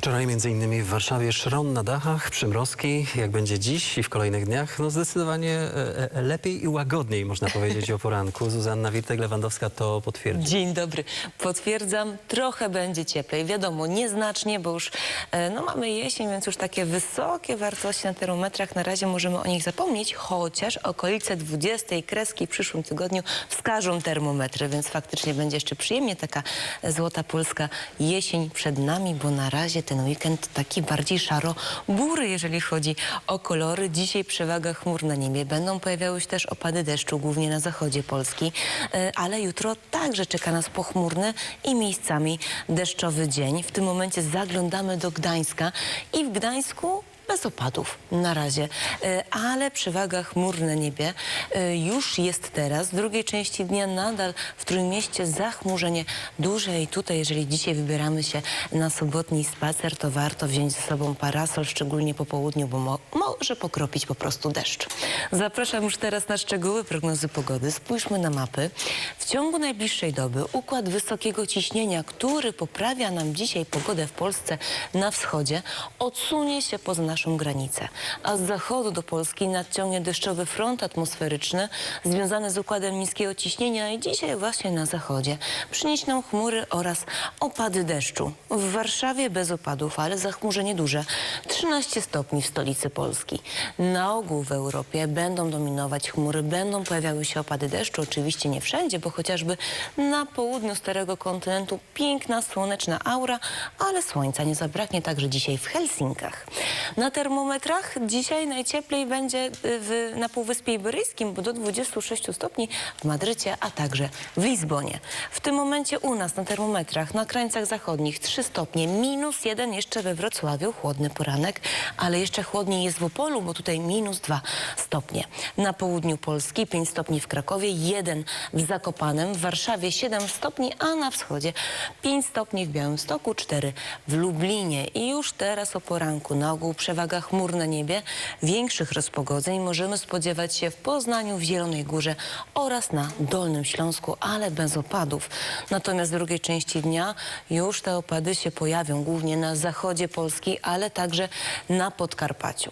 Wczoraj między innymi w Warszawie szron na dachach, przymrozki. Jak będzie dziś i w kolejnych dniach, no zdecydowanie e, e, lepiej i łagodniej można powiedzieć o poranku. Zuzanna Witek-Lewandowska to potwierdzi. Dzień dobry. Potwierdzam, trochę będzie cieplej. Wiadomo, nieznacznie, bo już e, no, mamy jesień, więc już takie wysokie wartości na termometrach. Na razie możemy o nich zapomnieć, chociaż okolice 20 kreski w przyszłym tygodniu wskażą termometry, więc faktycznie będzie jeszcze przyjemnie taka złota polska jesień przed nami, bo na razie ten weekend taki bardziej szaro-bury, jeżeli chodzi o kolory. Dzisiaj przewaga chmur na niebie. Będą pojawiały się też opady deszczu, głównie na zachodzie Polski, e, ale jutro także czeka nas pochmurny i miejscami deszczowy dzień. W tym momencie zaglądamy do Gdańska i w Gdańsku bez opadów na razie, E, ale przewaga chmur na niebie e, już jest teraz. W drugiej części dnia nadal w Trójmieście zachmurzenie duże i tutaj, jeżeli dzisiaj wybieramy się na sobotni spacer, to warto wziąć ze sobą parasol, szczególnie po południu, bo mo może pokropić po prostu deszcz. Zapraszam już teraz na szczegóły prognozy pogody. Spójrzmy na mapy. W ciągu najbliższej doby układ wysokiego ciśnienia, który poprawia nam dzisiaj pogodę w Polsce na wschodzie, odsunie się poza naszą granicę. A z zachodu do Polski nadciągnie deszczowy front atmosferyczny związany z układem niskiego ciśnienia i dzisiaj właśnie na zachodzie przynieść nam chmury oraz opady deszczu. W Warszawie bez opadów, ale zachmurzenie duże. 13 stopni w stolicy Polski. Na ogół w Europie będą dominować chmury, będą pojawiały się opady deszczu. Oczywiście nie wszędzie, bo chociażby na południu Starego Kontynentu piękna, słoneczna aura, ale słońca nie zabraknie także dzisiaj w Helsinkach. Na termometrach dzisiaj najcieplej będzie y, w, na Półwyspie Iberyjskim, bo do 26 stopni w Madrycie, a także w Lizbonie. W tym momencie u nas na termometrach na krańcach zachodnich 3 stopnie, minus 1 jeszcze we Wrocławiu, chłodny poranek, ale jeszcze chłodniej jest w Opolu, bo tutaj minus 2 stopnie. Na południu Polski 5 stopni w Krakowie, 1 w Zakopanem, w Warszawie 7 stopni, a na wschodzie 5 stopni w Białymstoku, 4 w Lublinie. I już teraz o poranku na ogół przewaga chmur na niebie, większych rozpogodzeń możemy spodziewać się w Poznaniu, w Zielonej Górze oraz na Dolnym Śląsku, ale bez opadów. Natomiast w drugiej części dnia już te opady się pojawią, głównie na zachodzie Polski, ale także na Podkarpaciu.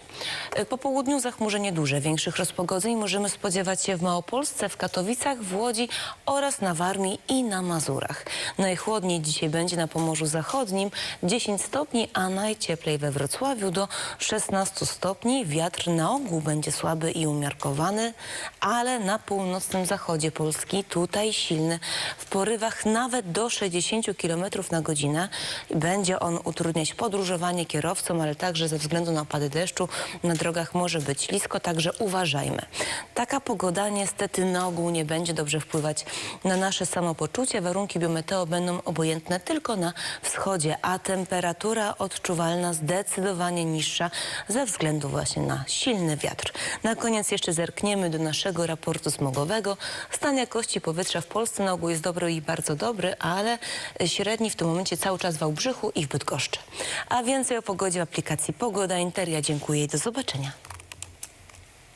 E, Po południu zachmurzenie duże, większych rozpogodzeń możemy spodziewać się w Małopolsce, w Katowicach, w Łodzi oraz na Warmii i na Mazurach. Najchłodniej dzisiaj będzie na Pomorzu Zachodnim 10 stopni, a najcieplej we Wrocławiu do 16 stopni. Wiatr na ogół będzie słaby i umiarkowany, ale na północnym zachodzie Polski tutaj silny w porywach nawet do 60 km na godzinę. Będzie on utrudniać podróżowanie kierowcom, ale także ze względu na opady deszczu na drogach może być ślisko, także uważajmy. Taka pogoda niestety na ogół nie będzie dobrze wpływać na nasze samopoczucie. Warunki biometeo będą obojętne tylko na wschodzie, a temperatura odczuwalna zdecydowanie niższa ze względu właśnie na silny wiatr. Na koniec jeszcze zerkniemy do naszego raportu smogowego. Stan jakości powietrza w Polsce na ogół jest dobry i bardzo dobry, ale średni w tym momencie cały czas w Wałbrzychu i w Bydgoszczy. A więcej o pogodzie w aplikacji Pogoda Interia. Dziękuję i do zobaczenia.